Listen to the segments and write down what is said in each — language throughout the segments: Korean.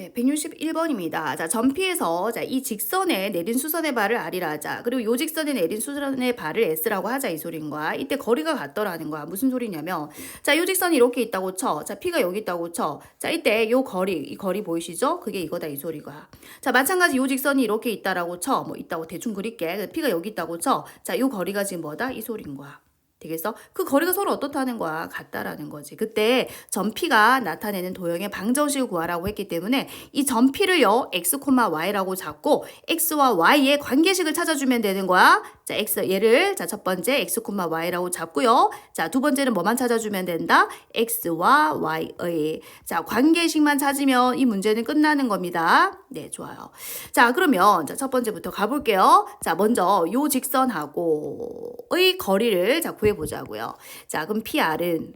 네, 161번입니다. 자, 전피에서 자, 이 직선에 내린 수선의 발을 R이라 하자. 그리고 요 직선에 내린 수선의 발을 S라고 하자 이 소린 거야. 이때 거리가 같더라는 거야. 무슨 소리냐면 자, 요 직선이 이렇게 있다고 쳐. 자, P가 여기 있다고 쳐. 자, 이때 요 거리, 이 거리 보이시죠? 그게 이거다 이 소리가. 자, 마찬가지 요 직선이 이렇게 있다라고 쳐. 뭐 있다고 대충 그릴게. P가 여기 있다고 쳐. 자, 요 거리가 지금 뭐다? 이 소린 거야. 되겠어? 그 거리가 서로 어떻다는 거야? 같다라는 거지. 그때 전피가 나타내는 도형의 방정식을 구하라고 했기 때문에 이 전피를요, x, y라고 잡고 x와 y의 관계식을 찾아주면 되는 거야. 자, x 얘를 자, 첫 번째 x, y라고 잡고요. 자, 두 번째는 뭐만 찾아주면 된다? x와 y의 자, 관계식만 찾으면 이 문제는 끝나는 겁니다. 네, 좋아요. 자, 그러면 자, 첫 번째부터 가 볼게요. 자, 먼저 요 직선하고의 거리를 자, 구해 보자고요. 자, 그럼 PR은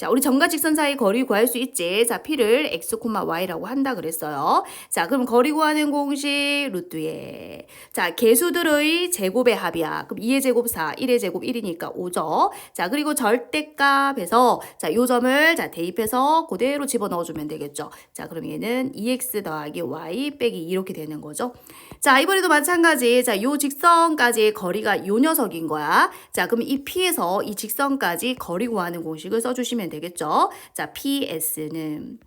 자, 우리 정과 직선 사이 거리 구할 수 있지. 자, P를 X, Y라고 한다 그랬어요. 자, 그럼 거리 구하는 공식 루트에. 자, 개수들의 제곱의 합이야. 그럼 2의 제곱 4, 1의 제곱 1이니까 5죠. 자, 그리고 절대값에서 자, 요 점을 자, 대입해서 그대로 집어넣어 주면 되겠죠. 자, 그럼 얘는 2X 더하기 Y 빼기 2 이렇게 되는 거죠. 자, 이번에도 마찬가지. 자, 요 직선까지의 거리가 요 녀석인 거야. 자, 그럼 이 P에서 이 직선까지 거리 구하는 공식을 써 주시면 되겠죠. 자, PS는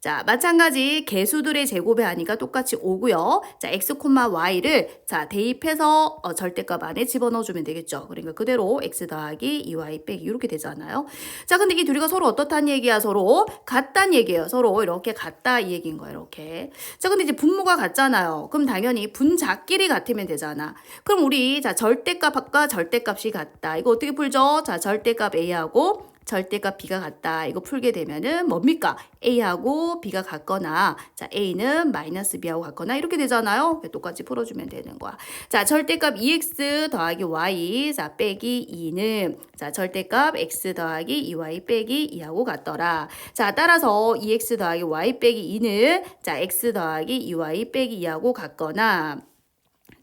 자, 마찬가지 개수들의 제곱에 하니까 똑같이 5고요. 자, x, y를 자, 대입해서 어, 절대값 안에 집어넣어 주면 되겠죠. 그러니까 그대로 x 더하기 2y 빼기 이렇게 되잖아요. 자, 근데 이 둘이가 서로 어떻다는 얘기야? 서로 같다는 얘기예요. 서로 이렇게 같다 이 얘기인 거예요. 이렇게. 자, 근데 이제 분모가 같잖아요. 그럼 당연히 분자끼리 같으면 되잖아. 그럼 우리 자, 절대값과 절대값이 같다. 이거 어떻게 풀죠? 자, 절대값 a하고 절대값 b가 같다. 이거 풀게 되면은 뭡니까? a하고 b가 같거나 자 a는 마이너스 b하고 같거나 이렇게 되잖아요. 똑같이 풀어주면 되는 거야. 자 절대값 2x 더하기 y 자 빼기 2는 자 절대값 x 더하기 2y 빼기 2하고 같더라. 자 따라서 2x 더하기 y 빼기 2는 자 x 더하기 2y 빼기 2하고 같거나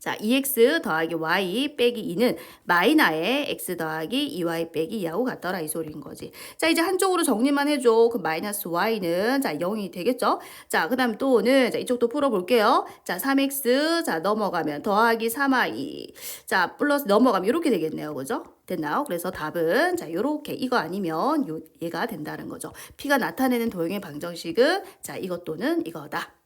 자, 2x 더하기 y 빼기 2는 마이너의 x 더하기 2y 빼기 2하고 같더라 이 소리인 거지. 자, 이제 한쪽으로 정리만 해줘. 그 마이너스 y는 자 0이 되겠죠? 자, 그 다음 또는 자 이쪽도 풀어볼게요. 자, 3x 자 넘어가면 더하기 3y 자 플러스 넘어가면 이렇게 되겠네요, 그죠? 됐나요? 그래서 답은 자 요렇게 이거 아니면 요 얘가 된다는 거죠. p가 나타내는 도형의 방정식은 자 이것 또는 이거다.